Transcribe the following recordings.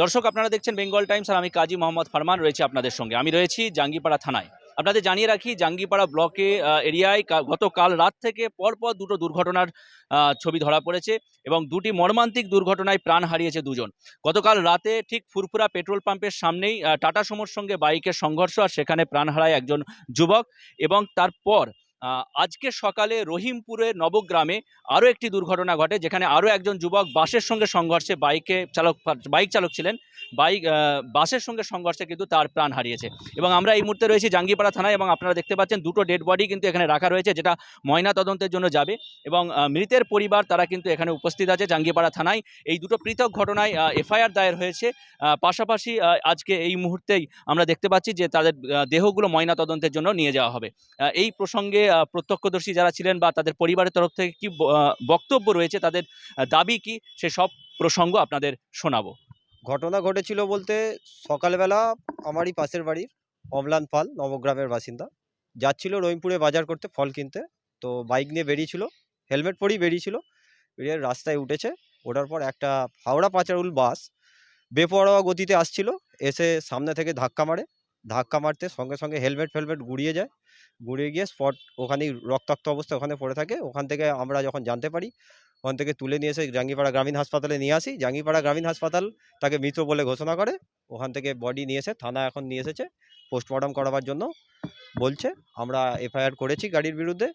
দর্শক, আপনারা দেখছেন বেঙ্গল টাইমস আর আমি কাজী মোহাম্মদ ফারমান রয়েছে আপনাদের সঙ্গে। আমি রয়েছি জাঙ্গিপাড়া থানায়। আপনাদের জানিয়ে রাখি, জাঙ্গিপাড়া ব্লকে এরিয়ায় গতকাল রাত থেকে পরপর দুটো দুর্ঘটনার ছবি ধরা পড়েছে এবং দুটি মর্মান্তিক দুর্ঘটনায় প্রাণ হারিয়েছে দুজন। গতকাল রাতে ঠিক ফুরফুরা পেট্রোল পাম্পের সামনেই টাটা সমোর সঙ্গে বাইকের সংঘর্ষ আর সেখানে প্রাণ হারায় একজন যুবক এবং তারপর আজকে সকালে রহিমপুরের নবগ্রামে আরও একটি দুর্ঘটনা ঘটে, যেখানে আরও একজন যুবক বাসের সঙ্গে সংঘর্ষে বাইকে চালক বাইক চালক ছিলেন। বাইক বাসের সঙ্গে সংঘর্ষে কিন্তু তার প্রাণ হারিয়েছে। এবং আমরা এই মুহূর্তে রয়েছি জাঙ্গিপাড়া থানায় এবং আপনারা দেখতে পাচ্ছেন দুটো ডেড বডি কিন্তু এখানে রাখা রয়েছে, যেটা ময়না তদন্তের জন্য যাবে। এবং মৃতের পরিবার তারা কিন্তু এখানে উপস্থিত আছে জাঙ্গিপাড়া থানায়। এই দুটো পৃথক ঘটনায় এফআইআর দায়ের হয়েছে। পাশাপাশি আজকে এই মুহূর্তেই আমরা দেখতে পাচ্ছি যে তাদের দেহগুলো ময়না তদন্তের জন্য নিয়ে যাওয়া হবে। এই প্রসঙ্গে প্রত্যক্ষদর্শী যারা ছিলেন বা তাদের পরিবারের তরফ থেকে কি বক্তব্য রয়েছে, তাদের দাবি কি, সে সব প্রসঙ্গ আপনাদের শোনাবো। ঘটনা ঘটেছিল বলতে সকালবেলা আমারই পাশের বাড়ির, অমলান পাল, নবগ্রামের বাসিন্দা। যাচ্ছিল রহিমপুরে বাজার করতে ফল কিনতে, তো বাইক নিয়ে বেরিয়েছিল, হেলমেট পরেই বেরিয়েছিল, বেরিয়ে রাস্তায় উঠেছে, ওঠার পর একটা হাওড়া পাচারুল বাস বেপরোয়া গতিতে আসছিল, এসে সামনে থেকে ধাক্কা মারে ধাক্কা মারতে সঙ্গে সঙ্গে হেলমেট ফেলমেট গুড়িয়ে যায়। গুড়িয়ে গিয়ে স্পট ওখানেই রক্তাক্ত অবস্থা ওখানে পড়ে থাকে। ওখান থেকে আমরা যখন জানতে পারি, ওখান থেকে তুলে নিয়ে এসে জাঙ্গিপাড়া গ্রামীণ হাসপাতালে নিয়ে আসি। জাঙ্গিপাড়া গ্রামীণ হাসপাতাল তাকে মৃত বলে ঘোষণা করে। ওখান থেকে বডি নিয়ে এসে থানা এখন নিয়ে এসেছে। পোস্টমর্টম করাবার জন্য বলছে, আমরা এফআইআর করেছি গাড়ির বিরুদ্ধে।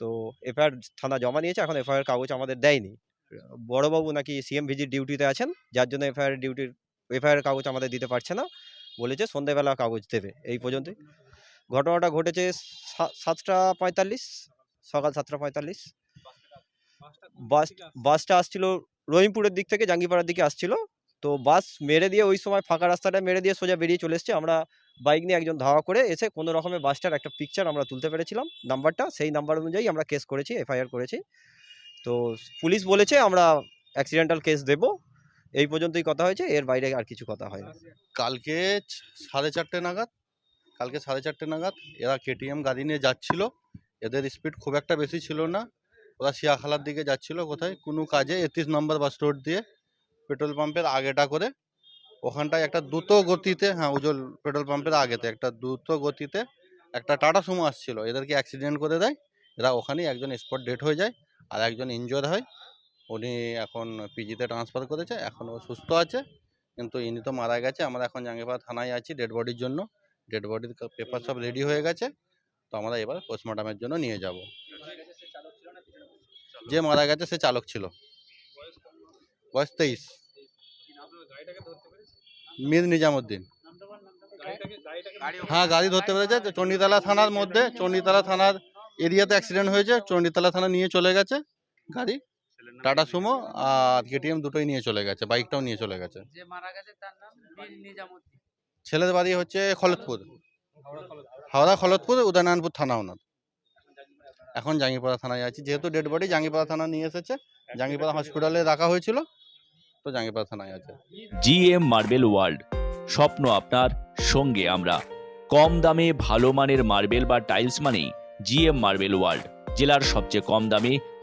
তো এফআইআর থানা জমা নিয়েছে, এখন এফআইআর কাগজ আমাদের দেয়নি। বড়বাবু নাকি সিএম ভিজিট ডিউটিতে আছেন, যার জন্য এফআইআর ডিউটির এফআইআর কাগজ আমাদের দিতে পারছে না। বলেছে সন্ধ্যেবেলা কাগজ দেবে, এই পর্যন্তই। ঘটনাটা ঘটেছে সাতটা পঁয়তাল্লিশ, সকাল সাতটা পঁয়তাল্লিশ। বাস, বাসটা আসছিল রহিমপুরের দিক থেকে, জাঙ্গিপাড়ার দিকে আসছিল। তো বাস মেরে দিয়ে ওই সময় ফাঁকা রাস্তাটা মেরে দিয়ে সোজা বেরিয়ে চলে এসছে। আমরা বাইক নিয়ে একজন ধাওয়া করে এসে কোনো রকমের বাসটার একটা পিকচার আমরা তুলতে পেরেছিলাম, নাম্বারটা। সেই নাম্বার অনুযায়ী আমরা কেস করেছি এফআইআর করেছি। তো পুলিশ বলেছে, আমরা অ্যাক্সিডেন্টাল কেস দেব। এই পর্যন্তই কথা হয়েছে, এর বাইরে আর কিছু কথা হয়নি। কালকে সাড়ে চারটে নাগাদ, কালকে সাড়ে চারটে নাগাদ এরা কেটিএম গাড়ি নিয়ে যাচ্ছিল, এদের স্পিড খুব একটা বেশি ছিল না, ওরা শিয়াখালার দিকে যাচ্ছিল কোথায়? কোনো কাজে, একত্রিশ নম্বর বাস রোড দিয়ে পেট্রোল পাম্পের আগেটা করে, ওখানটায় একটা দ্রুত গতিতে হ্যাঁ উজ্জ্বল পেট্রোল পাম্পের আগেতে একটা দ্রুত গতিতে একটা টাটা সুমো আসছিল, এদেরকে অ্যাক্সিডেন্ট করে দেয়, এরা ওখানেই একজন স্পট ডেট হয়ে যায়, আর একজন ইনজোর হয় উনি এখন পিজিতে ট্রান্সফার করেছে, এখন ও সুস্থ আছে, কিন্তু ইনি তো মারা গেছে, আমরা এখন জাঙ্গিপাড়া থানায় আছি ডেড বডির জন্য ডেড বডির পেপার সব রেডি হয়ে গেছে, তো আমরা এবার পোস্টমর্টমের জন্য নিয়ে যাব। যে মারা গেছে সে চালক ছিল। বয়স তেইশ। মীর নিজামুদ্দিন। হ্যাঁ গাড়ি ধরতে পেরেছে চণ্ডীতলা থানার মধ্যে, চণ্ডীতলা থানার এরিয়াতে অ্যাক্সিডেন্ট হয়েছে, চণ্ডীতলা থানা নিয়ে চলে গেছে গাড়ি। টাটা সুমো আর কেটিএম দুটোই নিয়ে চলে গেছে বাইকটাও নিয়ে চলে গেছে। যে মারা গেছে তার নাম ছেলের বাড়ি হচ্ছে খলতপুর। হাওড়া খলতপুর। উদয়নারায়ণপুর থানা ওনার এখন জাঙ্গিপাড়া থানায় আছি যেহেতু ডেড বডি জাঙ্গিপাড়া থানা নিয়ে এসেছে জাঙ্গিপাড়া হসপিটালে রাখা হয়েছিল তো জাঙ্গিপাড়া থানায় আছে। জি এম মার্বেল ওয়ার্ল্ড স্বপ্ন আপনার সঙ্গে আমরা। কম দামে ভালো মানের মার্বেল বা টাইলস মানেই জি এম মার্বেল ওয়ার্ল্ড জেলার সবচেয়ে কম দামে